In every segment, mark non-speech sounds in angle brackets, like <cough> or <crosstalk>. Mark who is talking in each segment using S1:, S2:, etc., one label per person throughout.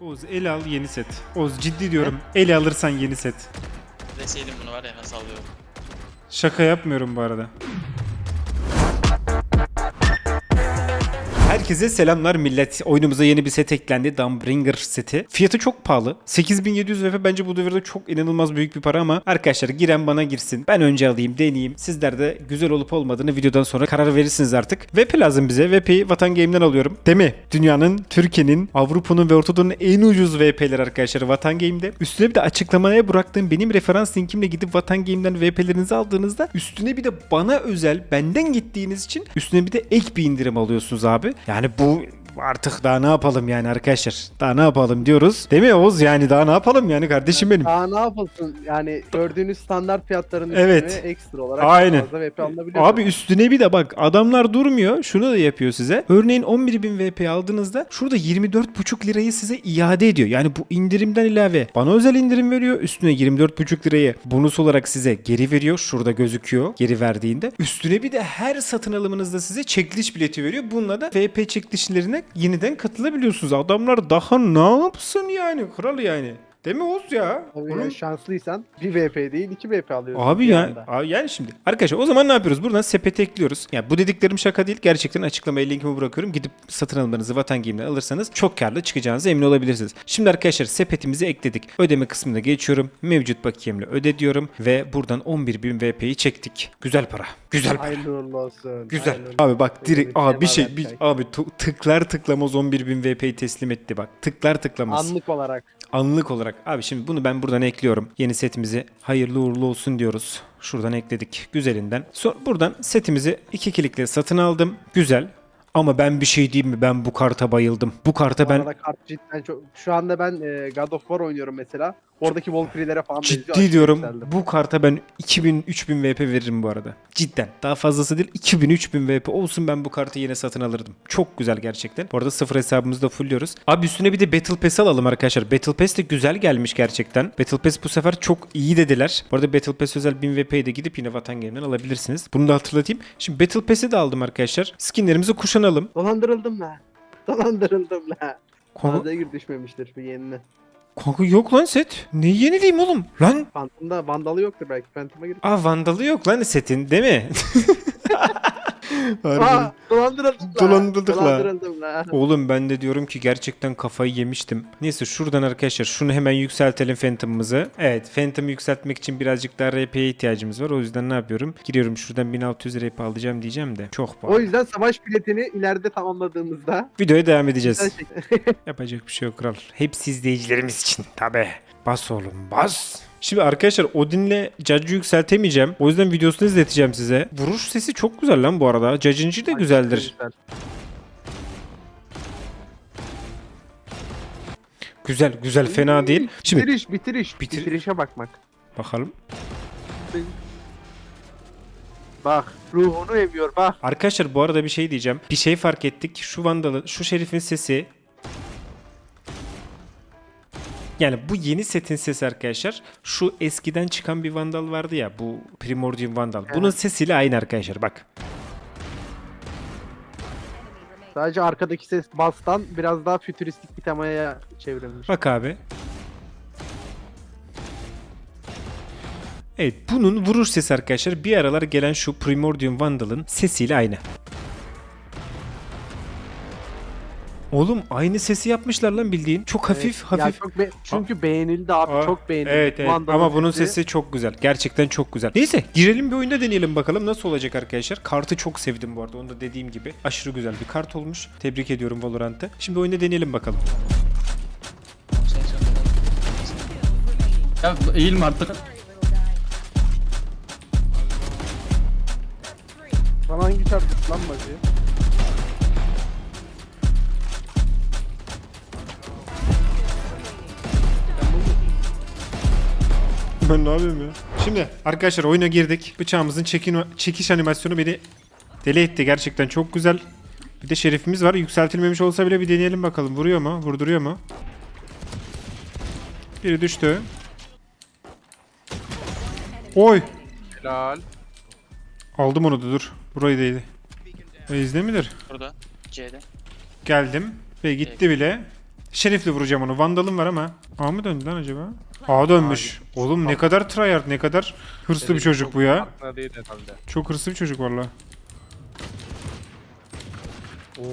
S1: Oğuz el al yeni set. Oğuz ciddi diyorum. El alırsan yeni set.
S2: Deseydim bunu var ya nasıl alıyorum.
S1: Şaka yapmıyorum bu arada. Herkese selamlar millet. Oyunumuza yeni bir set eklendi. Dawnbringer seti. Fiyatı çok pahalı. 8700 VP bence bu devirde çok inanılmaz büyük bir para ama arkadaşlar giren bana girsin. Ben önce alayım, deneyeyim. Sizler de güzel olup olmadığını videodan sonra karar verirsiniz artık. VP lazım bize. VP'yi Vatan Game'den alıyorum. Değil mi? Dünyanın, Türkiye'nin, Avrupa'nın ve Ortadoğu'nun en ucuz VP'leri arkadaşlar Vatan Game'de. Üstüne bir de açıklamaya bıraktığım benim referans linkimle gidip Vatan Game'den VP'lerinizi aldığınızda üstüne bir de bana özel benden gittiğiniz için üstüne bir de ek bir indirim alıyorsunuz abi. Yani bu artık daha ne yapalım yani arkadaşlar. Daha ne yapalım diyoruz. Değil mi Oğuz yani daha ne yapalım yani kardeşim benim.
S3: Daha ne yapılsın? Yani gördüğünüz standart fiyatların
S1: Evet.
S3: üstüne ekstra olarak
S1: Aynen.
S3: fazla VP alınabiliyor.
S1: Abi üstüne bir de bak adamlar durmuyor. Şunu da yapıyor size. Örneğin 11.000 VP aldığınızda şurada 24,5 lirayı size iade ediyor. Yani bu indirimden ilave bana özel indirim veriyor. Üstüne 24,5 lirayı bonus olarak size geri veriyor. Şurada gözüküyor geri verdiğinde. Üstüne bir de her satın alımınızda size çekiliş bileti veriyor. Bununla da VP çekilişlerine yeniden katılabiliyorsunuz. Adamlar daha ne yapsın yani kral yani. Değil mi Oğuz ya?
S3: Tabii
S1: Oğlum-
S3: ya, şanslıysan bir VP değil iki VP alıyorsun.
S1: Abi ya,
S3: anda.
S1: abi yani şimdi arkadaşlar o zaman ne yapıyoruz? Buradan sepete ekliyoruz. Ya bu dediklerim şaka değil. Gerçekten açıklamaya linkimi bırakıyorum. Gidip satın almanızı Vatan Game'den alırsanız çok karlı çıkacağınıza emin olabilirsiniz. Şimdi arkadaşlar sepetimizi ekledik. Ödeme kısmına geçiyorum. Mevcut bakiyemle öde diyorum ve buradan 11.000 VP'yi çektik. Güzel para. Güzel para.
S3: Hayırlı uğurlu olsun.
S1: Güzel.
S3: hayırlı
S1: Abi bak direkt abi bir şey bir, abi tıklar tıklamaz 11.000 VP'yi teslim etti bak. Tıklar tıklamaz.
S3: Anlık olarak.
S1: Anlık olarak. Abi şimdi bunu ben buradan ekliyorum. Yeni setimizi hayırlı uğurlu olsun diyoruz. Şuradan ekledik. Güzelinden. So buradan setimizi iki klikle satın aldım. Güzel. Ama ben bir şey diyeyim mi? Ben bu karta bayıldım. Bu karta
S3: Bu
S1: ben
S3: arada kart cidden çok... Şu anda ben e, God of War oynuyorum mesela. Oradaki Valkyrie'lere falan benziyor.
S1: ciddi
S3: Aşırı
S1: diyorum.
S3: yükseldim.
S1: Bu karta ben 2000-3000 VP veririm bu arada. Cidden. Daha fazlası değil. 2000-3000 VP olsun ben bu kartı yine satın alırdım. Çok güzel gerçekten. Bu arada sıfır hesabımızı da fullüyoruz. Abi üstüne bir de Battle Pass alalım arkadaşlar. Battle Pass de güzel gelmiş gerçekten. Battle Pass bu sefer çok iyi dediler. Bu arada Battle Pass özel 1000 VP'yi de gidip yine Vatan Game'den alabilirsiniz. Bunu da hatırlatayım. Şimdi Battle Pass'i de aldım arkadaşlar. Skinlerimizi kuşanalım.
S3: Dolandırıldım la. <laughs> Dolandırıldım la.
S1: Kanka,
S3: Mağazaya gir düşmemiştir bir yenine.
S1: kanka yok lan set. Ne yenileyim oğlum? Lan
S3: Phantom'da vandalı yoktur belki. Phantom'a gir.
S1: Aa vandalı yok lan setin değil mi? <laughs> Harbiden.
S3: Aa dolandırıldım la.
S1: Dolandırıldık la.
S3: Dolandırıldım la.
S1: Oğlum ben de diyorum ki gerçekten kafayı yemiştim. Neyse şuradan arkadaşlar şunu hemen yükseltelim Phantom'ımızı. Evet Phantom'ı yükseltmek için birazcık daha RP'ye ihtiyacımız var. O yüzden ne yapıyorum? Giriyorum şuradan 1600 RP alacağım diyeceğim de. Çok pahalı.
S3: O yüzden savaş biletini ileride tamamladığımızda
S1: Videoya devam edeceğiz.
S3: Gerçekten. <laughs>
S1: Yapacak bir şey yok kral. Hepsi izleyicilerimiz için. Tabi. Bas oğlum bas. Şimdi arkadaşlar Odin'le Judge'ı yükseltemeyeceğim. O yüzden videosunu izleteceğim size. Vuruş sesi çok güzel lan bu arada. Judge'ınki de güzeldir. Güzel güzel fena değil. Şimdi
S3: bitiriş, bitiriş,
S1: Bitir-
S3: bitirişe bakmak.
S1: bakalım.
S3: Bak, ruhunu emiyor bak.
S1: Arkadaşlar bu arada bir şey diyeceğim. Bir şey fark ettik. Şu Vandal'ın, şu Şerif'in sesi yani bu yeni setin sesi arkadaşlar şu eskiden çıkan bir Vandal vardı ya bu Primordium Vandal. Bunun
S3: Evet.
S1: sesiyle aynı arkadaşlar bak.
S3: Sadece arkadaki ses bastan biraz daha fütüristik bir temaya çevrilmiş.
S1: Bak abi. Evet bunun vuruş sesi arkadaşlar bir aralar gelen şu Primordium Vandal'ın sesiyle aynı. Oğlum aynı sesi yapmışlar lan bildiğin. Çok hafif
S3: Evet,
S1: hafif.
S3: ya çok be- çünkü beğenildi abi
S1: Aa,
S3: çok beğenildi.
S1: Evet evet ama bunun sesi çok güzel. Gerçekten çok güzel. Neyse girelim bir oyunda deneyelim bakalım nasıl olacak arkadaşlar. Kartı çok sevdim bu arada. Onu da dediğim gibi aşırı güzel bir kart olmuş. Tebrik ediyorum Valorant'ı. Şimdi oyunda deneyelim bakalım.
S2: Ya eğilme artık.
S3: Bana hangi çarptı lan bacı?
S1: Ben ne yapıyorum ya? Şimdi arkadaşlar oyuna girdik. Bıçağımızın çekin, çekiş animasyonu beni deli etti. Gerçekten çok güzel. Bir de şerifimiz var. Yükseltilmemiş olsa bile bir deneyelim bakalım. Vuruyor mu? Vurduruyor mu? Biri düştü. Oy!
S3: Helal.
S1: Aldım onu da dur. Burayı değdi. E, izle midir?
S2: Burada. C'de.
S1: Geldim ve gitti bile. Şerifle vuracağım onu. Vandalım var ama. A mı döndü lan acaba? A dönmüş. Oğlum ne kadar tryhard ne kadar hırslı bir çocuk bu ya.
S3: Farkında değil herhalde.
S1: Çok hırslı bir çocuk valla.
S3: Oo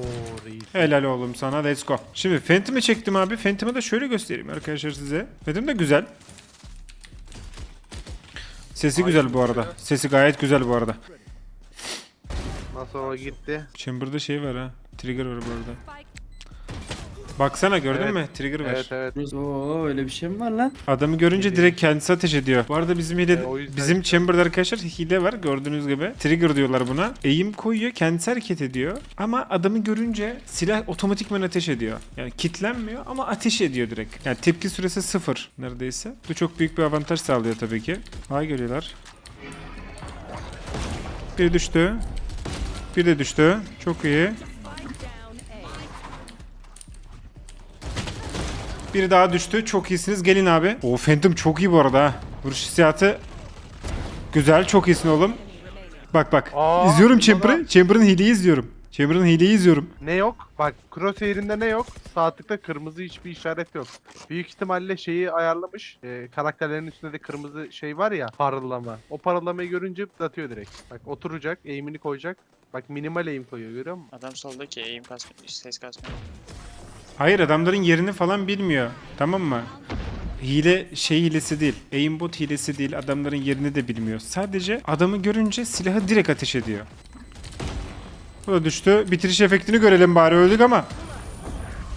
S3: reis.
S1: Helal oğlum sana let's go. Şimdi Phantom'ı çektim abi. Phantom'ı da şöyle göstereyim arkadaşlar size. Phantom da güzel. Sesi güzel bu arada. Sesi gayet güzel bu arada.
S3: Nasıl o gitti?
S1: Chamber'da şey var ha. Trigger var bu arada. Baksana gördün
S3: Evet.
S1: mü? Trigger var.
S3: Evet evet.
S4: Oo öyle bir şey mi var lan?
S1: Adamı görünce direkt kendisi ateş ediyor. Bu arada bizim hile,
S3: E, o yüzden-
S1: bizim chamber'da arkadaşlar hile var gördüğünüz gibi. Trigger diyorlar buna. Eğim koyuyor, kendisi hareket ediyor. Ama adamı görünce silah otomatikman ateş ediyor. Yani kitlenmiyor ama ateş ediyor direkt. Yani tepki süresi sıfır neredeyse. Bu çok büyük bir avantaj sağlıyor tabii ki. Ha geliyorlar. Bir düştü. Bir de düştü. Çok iyi. Biri daha düştü. Çok iyisiniz. Gelin abi. O Phantom çok iyi bu arada ha. Vuruş hissiyatı güzel. Çok iyisin oğlum. Bak bak.
S3: Aa,
S1: izliyorum Chamber'ı. Chamber'ın hileyi izliyorum. Chamber'ın hileyi izliyorum.
S3: Ne yok? Bak crosshair'inde ne yok? Sağ tıkta kırmızı hiçbir işaret yok. Büyük ihtimalle şeyi ayarlamış. E, karakterlerin üstünde de kırmızı şey var ya parıllama. O parıllamayı görünce atıyor direkt. Bak oturacak, eğimini koyacak. Bak minimal eğim koyuyor görüyor musun?
S2: Adam soldaki eğim kasmıyor, ses kasmıyor.
S1: Hayır adamların yerini falan bilmiyor. Tamam mı? Hile şey hilesi değil. Aimbot hilesi değil. Adamların yerini de bilmiyor. Sadece adamı görünce silahı direkt ateş ediyor. Bu da düştü. Bitiriş efektini görelim bari öldük ama.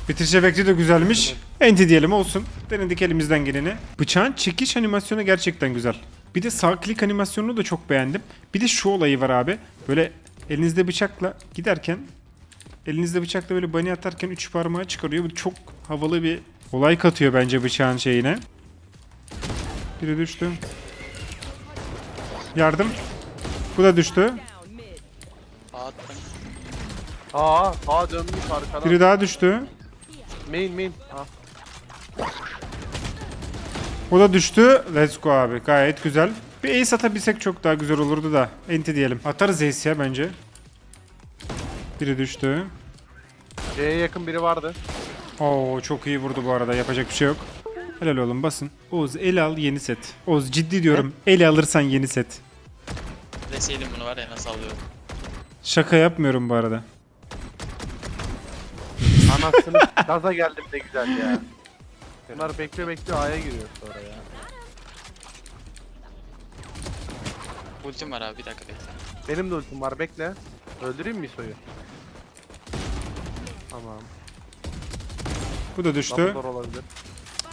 S1: Bitiriş efekti de güzelmiş. Enti diyelim olsun. Denedik elimizden geleni. Bıçağın çekiş animasyonu gerçekten güzel. Bir de sağ klik animasyonunu da çok beğendim. Bir de şu olayı var abi. Böyle elinizde bıçakla giderken elinizde bıçakla böyle bani atarken üç parmağı çıkarıyor. Bu çok havalı bir olay katıyor bence bıçağın şeyine. Biri düştü. Yardım. Bu da düştü.
S2: Attım.
S3: Aa, aa dönmüş arkadan.
S1: Biri daha düştü.
S3: Main main. Ha.
S1: O da düştü. Let's go abi. Gayet güzel. Bir ace atabilsek çok daha güzel olurdu da. Enti diyelim. Atarız ace ya bence. Biri düştü.
S3: C'ye yakın biri vardı.
S1: Oo çok iyi vurdu bu arada. Yapacak bir şey yok. Helal oğlum basın. Oğuz el al yeni set. Oğuz ciddi diyorum. Ele alırsan yeni set.
S2: Deseydim bunu var ya nasıl alıyorum.
S1: Şaka yapmıyorum bu arada.
S3: Anasını <laughs> gaza geldim de güzel ya. Bunlar bekle bekle A'ya giriyor sonra ya.
S2: Ultim var abi bir dakika bekle.
S3: Benim de ultim var bekle. Öldüreyim mi soyu? Tamam.
S1: Bu da düştü.
S3: Dumbledore olabilir.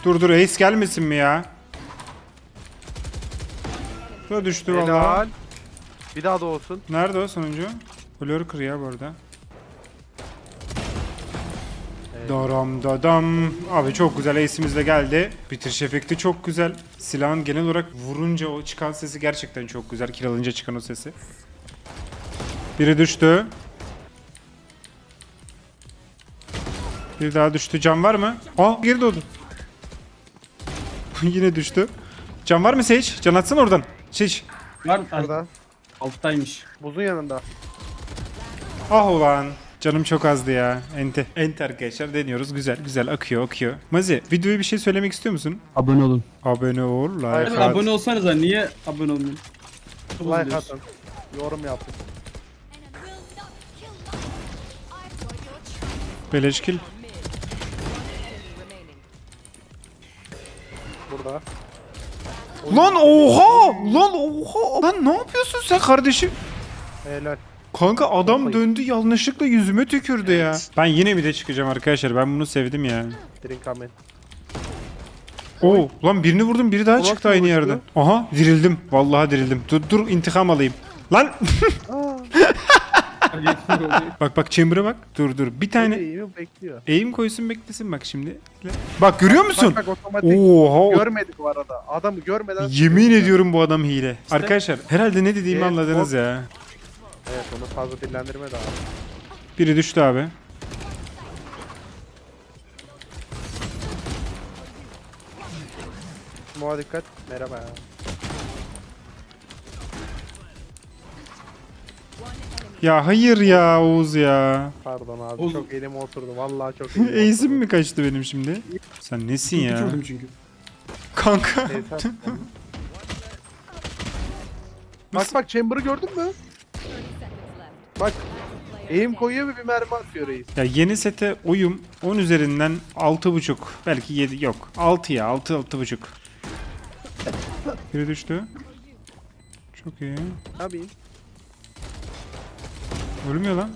S1: Dur dur ace gelmesin mi ya? Bu da düştü valla.
S3: Helal. Bir daha da olsun.
S1: Nerede o sonuncu? Lurker ya bu arada. Daram dadam. Abi çok güzel ace'imiz de geldi. Bitiriş efekti çok güzel. Silahın genel olarak vurunca o çıkan sesi gerçekten çok güzel. Kill alınca çıkan o sesi. Biri düştü. Bir daha düştü. Can var mı? Aa geri doğdu. <laughs> Yine düştü. Can var mı Sage? Can atsana oradan. Sage.
S4: Var
S3: Burada.
S4: alttaymış.
S3: Buzun yanında.
S1: Ah ulan. Canım çok azdı ya. Ente. Ente arkadaşlar deniyoruz. Güzel güzel akıyor akıyor. Mazi videoya bir şey söylemek istiyor musun?
S4: Abone olun.
S1: Abone ol, like
S3: Hayır,
S1: at.
S4: Abone olsanıza niye abone olmuyorsun? Çok
S3: Like
S4: üzülüyorsun.
S3: atın. Yorum yapın.
S1: Beleş
S3: Burada.
S1: Lan oha! Lan oha! Lan ne yapıyorsun sen kardeşim?
S3: Helal.
S1: Kanka adam döndü yanlışlıkla yüzüme tükürdü ya. Ben yine bir de çıkacağım arkadaşlar. Ben bunu sevdim ya.
S3: Drink amen.
S1: Oo, lan birini vurdum biri daha
S3: O
S1: çıktı
S3: nasıl
S1: aynı yerden. Aha dirildim. Vallahi dirildim. Dur dur intikam alayım. Lan <laughs> <laughs> bak bak chamber'a bak. Dur dur. Bir tane
S3: İyi mi bekliyor.
S1: aim koysun beklesin bak şimdi. Bak görüyor musun?
S3: Bak bak otomatik.
S1: Oha.
S3: Görmedik bu arada. Adamı görmeden.
S1: Yemin ediyorum bu adam hile. Arkadaşlar herhalde ne dediğimi
S3: Evet,
S1: anladınız ya.
S3: Evet onu fazla dillendirme daha.
S1: Biri düştü abi.
S3: Muha dikkat. Merhaba ya.
S1: Ya hayır ya Oğuz ya.
S3: Pardon abi
S4: Oğlum.
S3: çok elim oturdu. Vallahi çok <laughs> elim oturdu.
S1: Ace'im mi kaçtı benim şimdi? Sen nesin
S4: Çok
S1: ya?
S4: uçurdum çünkü.
S1: Kanka.
S3: Bak bak Chamber'ı gördün mü? Bak. Eğim koyuyor ve bir mermi atıyor reis.
S1: Ya yeni sete uyum 10 üzerinden 6.5 belki 7 yok. 6 ya 6 6.5. Biri düştü. Çok iyi.
S3: Yapayım?
S1: Ölmüyor lan.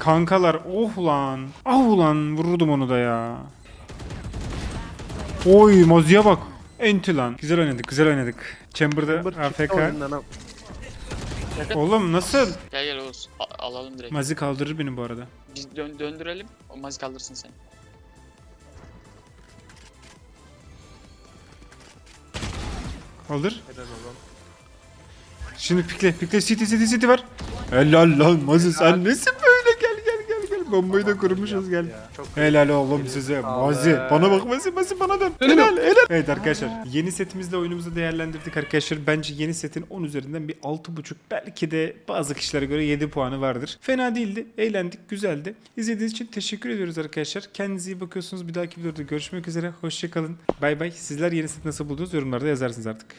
S1: Kankalar oh lan. Ah ulan vururdum onu da ya. Oy Mozi'ye bak. Enti lan. Güzel oynadık güzel oynadık. Chamber'da
S3: Chamber
S1: AFK. Oğlum nasıl?
S2: Gel gel Oğuz. A- alalım direkt.
S1: Mazi kaldırır beni bu arada.
S2: Biz dön- döndürelim. O mazi kaldırsın seni.
S1: Kaldır.
S3: Helal oğlum.
S1: Şimdi pikle pikle city city city var. Helal lan Mazi sen nesin böyle gel gel gel gel. Bombayı da kurmuşuz gel. Helal oğlum size. Mazi. Bana bak Mazi Mazi bana dön. Helal helal. Evet arkadaşlar yeni setimizle oyunumuzu değerlendirdik arkadaşlar. Bence yeni setin 10 üzerinden bir 6.5 belki de bazı kişilere göre 7 puanı vardır. Fena değildi. Eğlendik. Güzeldi. İzlediğiniz için teşekkür ediyoruz arkadaşlar. Kendinize iyi bakıyorsunuz. Bir dahaki videoda görüşmek üzere. Hoşçakalın. Bay bay. Sizler yeni set nasıl buldunuz yorumlarda yazarsınız artık.